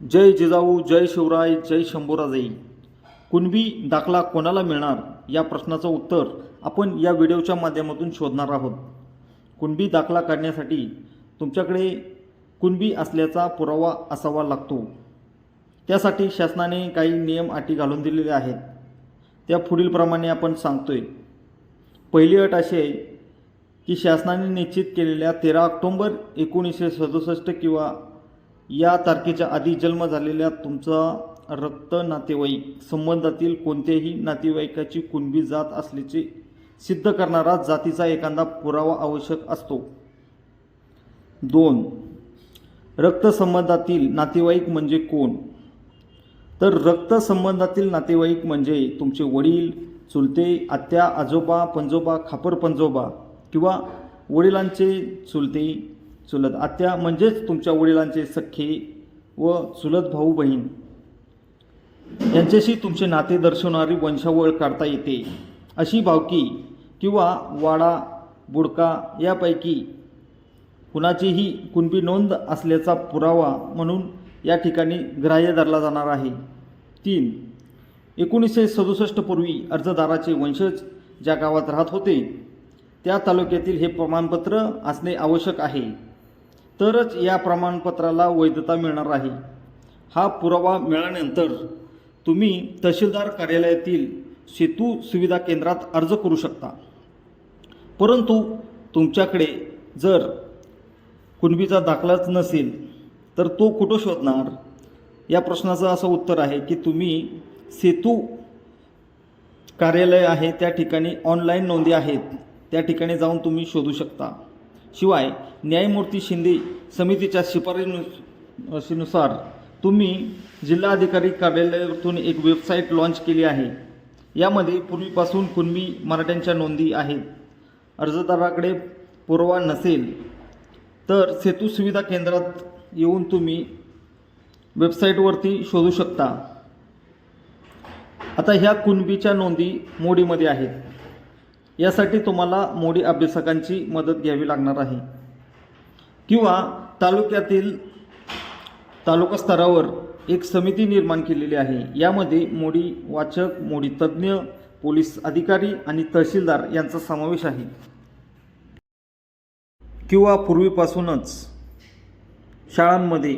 जय जिजाऊ जय शिवराय जय शंभूराजाई कुणबी दाखला कोणाला मिळणार? या प्रश्नाचं उत्तर आपण या व्हिडिओच्या माध्यमातून शोधणार आहोत. कुणबी दाखला काढण्यासाठी तुमच्याकडे कुणबी असल्याचा पुरावा असावा लागतो. त्यासाठी शासनाने काही नियम अटी घालून दिलेले आहेत. त्या पुढीलप्रमाणे आपण सांगतोय. पहिली अट अशी आहे की शासनाने निश्चित केलेल्या तेरा ऑक्टोंबर एकोणीसशे सदुसष्ट किंवा या तारखेच्या आधी जन्म झालेल्या तुमचा रक्त नातेवाईक संबंधातील कोणत्याही नातेवाईकाची कुणबी जात असल्याचे सिद्ध करणारा जातीचा एखादा पुरावा आवश्यक असतो. दोन रक्तसंबंधातील नातेवाईक म्हणजे कोण? तर रक्तसंबंधातील नातेवाईक म्हणजे तुमचे वडील चुलते आत्या आजोबा पंजोबा खापर पंजोबा किंवा वडिलांचे चुलते चुलत आत्या म्हणजेच तुमच्या वडिलांचे सख्खे व चुलत भाऊ बहीण. यांच्याशी तुमचे नाते दर्शवणारी वंशावळ काढता येते. अशी भावकी किंवा वाडा बुडका यापैकी कुणाचीही कुणबी नोंद असल्याचा पुरावा म्हणून या ठिकाणी ग्राह्य धरला जाणार आहे. तीन एकोणीसशे सदुसष्ट पूर्वी अर्जदाराचे वंशज ज्या गावात राहत होते त्या तालुक्यातील हे प्रमाणपत्र असणे आवश्यक आहे. तरच या प्रमाणपत्राला वैधता मिळणार आहे. हा पुरावा मिळाल्यानंतर तुम्ही तहसीलदार कार्यालयातील सेतू सुविधा केंद्रात अर्ज करू शकता. परंतु तुमच्याकडे जर कुणबीचा दाखलाच नसेल तर तो कुठं शोधणार? या प्रश्नाचं असं उत्तर आहे की तुम्ही सेतू कार्यालय आहे त्या ठिकाणी ऑनलाईन नोंदी आहेत. त्या ठिकाणी जाऊन तुम्ही शोधू शकता. शिवाय न्यायमूर्ती शिंदे समितीच्या शिफारशीनुसार तुम्ही जिल्हाधिकारी कार्यालयातून एक वेबसाईट लॉन्च केली आहे. यामध्ये पूर्वीपासून कुणबी मराठ्यांच्या नोंदी आहेत. अर्जदाराकडे पुरावा नसेल तर सेतू सुविधा केंद्रात येऊन तुम्ही वेबसाईटवरती शोधू शकता. आता ह्या कुणबीच्या नोंदी मोडीमध्ये आहेत. यासाठी तुम्हाला मोडी अभ्यासकांची मदत घ्यावी लागणार आहे. किंवा तालुक्यातील तालुका स्तरावर एक समिती निर्माण केलेली आहे. यामध्ये मोडी वाचक मोडी तज्ज्ञ पोलीस अधिकारी आणि तहसीलदार यांचा समावेश आहे. किंवा पूर्वीपासूनच शाळांमध्ये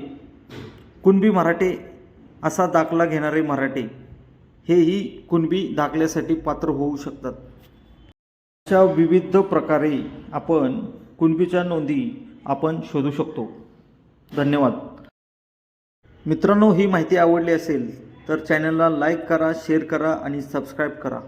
कुणबी मराठे असा दाखला घेणारे मराठे हेही कुणबी दाखल्यासाठी पात्र होऊ शकतात. अशा विविध प्रकारे आपण कुणबीच्या नोंदी आपण शोधू शकतो. धन्यवाद. मित्रांनो ही माहिती आवडली असेल तर चॅनलला लाईक करा शेअर करा आणि सबस्क्राईब करा.